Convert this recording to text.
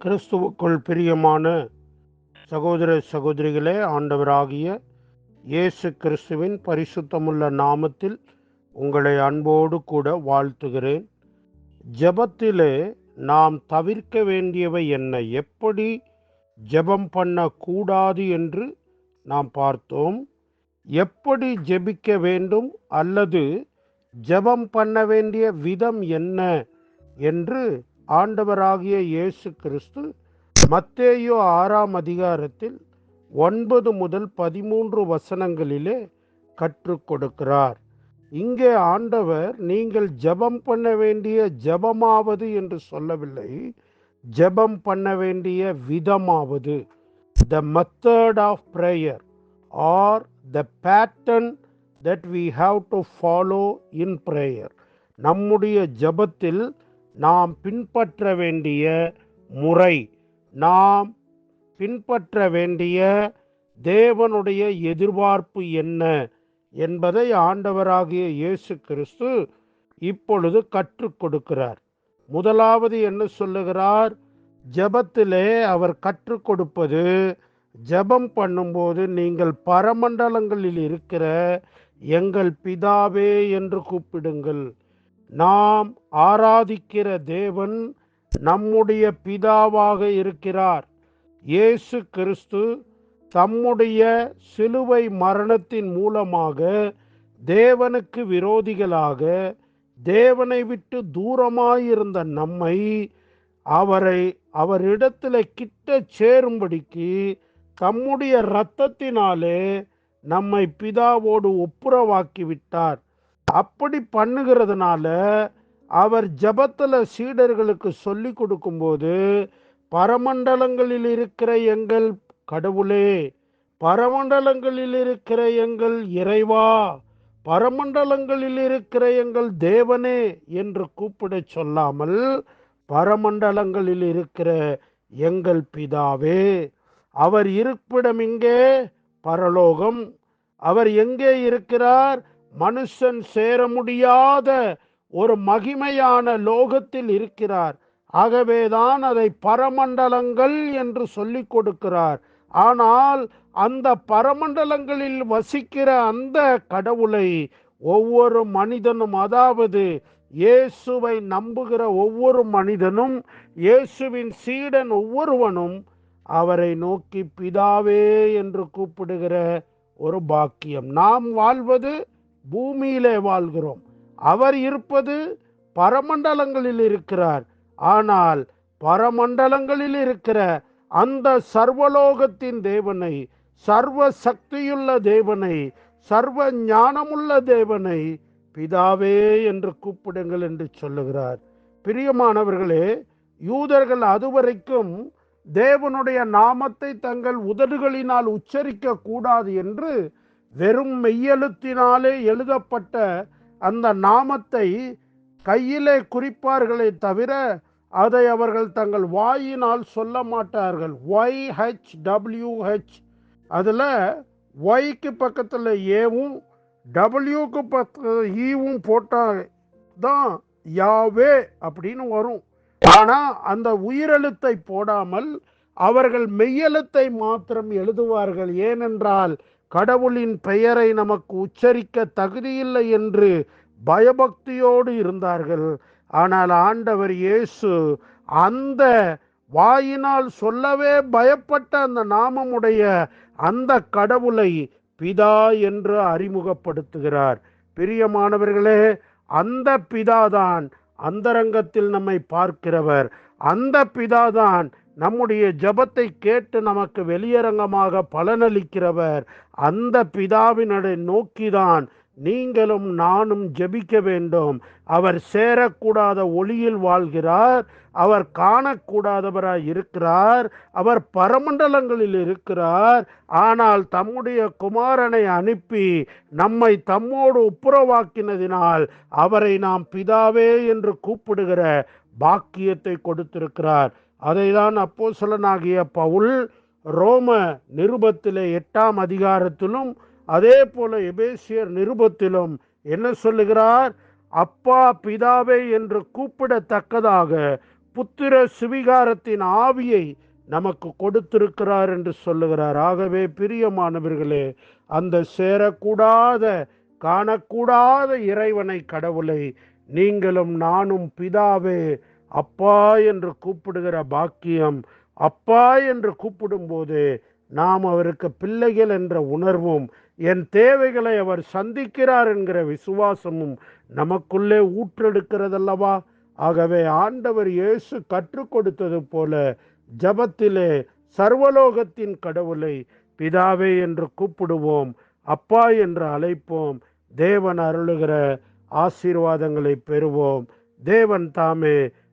கிறிஸ்துவுக்குள் பிரியமான சகோதர சகோதரிகளே ஆண்டவராகிய இயேசு கிறிஸ்துவின் பரிசுத்தமுள்ள நாமத்தில் உங்களை அன்போடு கூட வாழ்த்துகிறேன். ஜபத்திலே நாம் தவிர்க்க வேண்டியவை என்ன? எப்படி ஜெபம் பண்ணக்கூடாது என்று நாம் பார்த்தோம். எப்படி ஜெபிக்க வேண்டும் அல்லது ஜெபம் பண்ண வேண்டிய விதம் என்ன? என்று ஆண்டவராகிய இயேசு கிறிஸ்து மத்தேயோ ஆறாம் அதிகாரத்தில் ஒன்பது முதல் பதிமூன்று வசனங்களிலே கற்றுக் கொடுக்கிறார். இங்கே ஆண்டவர் நீங்கள் ஜெபம் பண்ண வேண்டிய ஜெபமாவது என்று சொல்லவில்லை. ஜெபம் பண்ண வேண்டிய விதமாவது. The method of prayer are the pattern that we have to follow in prayer நம்முடைய ஜெபத்தில் நாம் பின்பற்ற வேண்டிய முறை நாம் பின்பற்ற வேண்டிய தேவனுடைய எதிர்பார்ப்பு என்ன என்பதை ஆண்டவராகிய இயேசு கிறிஸ்து இப்பொழுது கற்றுக் கொடுக்கிறார். முதலாவது என்ன சொல்லுகிறார்? ஜபத்திலே அவர் கற்றுக் கொடுப்பது ஜெபம் பண்ணும்போது நீங்கள் பரமண்டலங்களில் இருக்கிற எங்கள் பிதாவே என்று கூப்பிடுங்கள். நாம் ஆராதிக்கிற தேவன் நம்முடைய பிதாவாக இருக்கிறார். இயேசு கிறிஸ்து தம்முடைய சிலுவை மரணத்தின் மூலமாக தேவனுக்கு விரோதிகளாக தேவனை விட்டு தூரமாயிருந்த நம்மை அவரை அவரிடத்தில் கிட்ட சேரும்படிக்கு தம்முடைய இரத்தத்தினாலே நம்மை பிதாவோடு ஒப்புரவாக்கி விட்டார் அப்படி பண்ணுகிறதுனால அவர் ஜபத்தில் சீடர்களுக்கு சொல்லி கொடுக்கும்போது பரமண்டலங்களில் இருக்கிற எங்கள் கடவுளே பரமண்டலங்களில் இருக்கிற எங்கள் இறைவா பரமண்டலங்களில் இருக்கிற எங்கள் தேவனே என்று கூப்பிடச் சொல்லாமல் பரமண்டலங்களில் இருக்கிற எங்கள் பிதாவே அவர் இருப்பிடம் இங்கே பரலோகம் அவர் எங்கே இருக்கிறார் மனுஷன் சேர முடியாத ஒரு மகிமையான லோகத்தில் இருக்கிறார். ஆகவேதான் அதை பரமண்டலங்கள் என்று சொல்லிக் கொடுக்கிறார். ஆனால் அந்த பரமண்டலங்களில் வசிக்கிற அந்த கடவுளை ஒவ்வொரு மனிதனும் அதாவது இயேசுவை நம்புகிற ஒவ்வொரு மனிதனும் இயேசுவின் சீடன் ஒவ்வொருவனும் அவரை நோக்கி பிதாவே என்று கூப்பிடுகிற ஒரு பாக்கியம். நாம் வாழ்வது பூமியிலே வாழ்கிறோம். அவர் இருப்பது பரமண்டலங்களில் இருக்கிறார். ஆனால் பரமண்டலங்களில் இருக்கிற அந்த சர்வலோகத்தின் தேவனை சர்வ சக்தியுள்ள தேவனை சர்வ ஞானமுள்ள தேவனை பிதாவே என்று கூப்பிடுங்கள் என்று சொல்லுகிறார். பிரியமானவர்களே யூதர்கள் அதுவரைக்கும் தேவனுடைய நாமத்தை தங்கள் உதடுகளினால் உச்சரிக்க கூடாது என்று வெறும் மெய்யெழுத்தினாலே எழுதப்பட்ட அந்த நாமத்தை கையிலே குறிப்பார்களே தவிர அதை அவர்கள் தங்கள் வாயினால் சொல்ல மாட்டார்கள். ஒய் ஹெச் டபிள்யூஹெச் அதில் ஒய்க்கு பக்கத்தில் ஏவும் டபிள்யூக்கு பக்கத்தில் ஈவும் e போட்டால் தான் யாவே அப்படின்னு வரும். ஆனால் அந்த உயிரெழுத்தை போடாமல் அவர்கள் மெய்யெழுத்தை மாத்திரம் எழுதுவார்கள். ஏனென்றால் கடவுளின் பெயரை நமக்கு உச்சரிக்க தகுதியில்லை என்று பயபக்தியோடு இருந்தார்கள். ஆனால் ஆண்டவர் இயேசு அந்த வாயினால் சொல்லவே பயப்பட்ட அந்த நாமமுடைய அந்த கடவுளை பிதா என்று அறிமுகப்படுத்துகிறார். பிரியமானவர்களே அந்த பிதாதான் அந்தரங்கத்தில் நம்மை பார்க்கிறவர். அந்த பிதாதான் நம்முடைய ஜபத்தை கேட்டு நமக்கு வெளியரங்கமாக பலனளிக்கிறவர் அந்த பிதாவினரை நோக்கிதான் நீங்களும் நானும் ஜெபிக்க வேண்டும். அவர் சேரக்கூடாத ஒளியில் வாழ்கிறார். அவர் காணக்கூடாதவராய் இருக்கிறார். அவர் பரமண்டலங்களில் இருக்கிறார். ஆனால் தம்முடைய குமாரனை அனுப்பி நம்மை தம்மோடு ஒப்புரவாக்கினதினால் அவரை நாம் பிதாவே என்று கூப்பிடுகிற பாக்கியத்தை கொடுத்திருக்கிறார். அதைதான் அப்போ சொல்லனாகிய பவுல் ரோம நிருபத்திலே எட்டாம் அதிகாரத்திலும் அதே போல எபேசியர் நிருபத்திலும் என்ன சொல்லுகிறார்? அப்பா பிதாவே என்று கூப்பிடத்தக்கதாக புத்திர சுவிகாரத்தின் ஆவியை நமக்கு கொடுத்திருக்கிறார் என்று சொல்லுகிறார். ஆகவே பிரியமானவர்களே அந்த சேரக்கூடாத காணக்கூடாத இறைவனை கடவுளை நீங்களும் நானும் பிதாவே அப்பா என்று கூப்பிடுகிற பாக்கியம் அப்பா என்று கூப்பிடும்போது நாம் அவருக்கு பிள்ளைகள் என்ற உணர்வும் என் தேவைகளை அவர் சந்திக்கிறார் என்கிற விசுவாசமும் நமக்குள்ளே ஊற்றெடுக்கிறதல்லவா? ஆகவே ஆண்டவர் இயேசு கற்றுக் கொடுத்தது போல ஜபத்திலே சர்வலோகத்தின் கடவுளை பிதாவே என்று கூப்பிடுவோம் அப்பா என்று அழைப்போம் தேவன் அருளுகிற ஆசீர்வாதங்களை பெறுவோம் தேவன் தாமே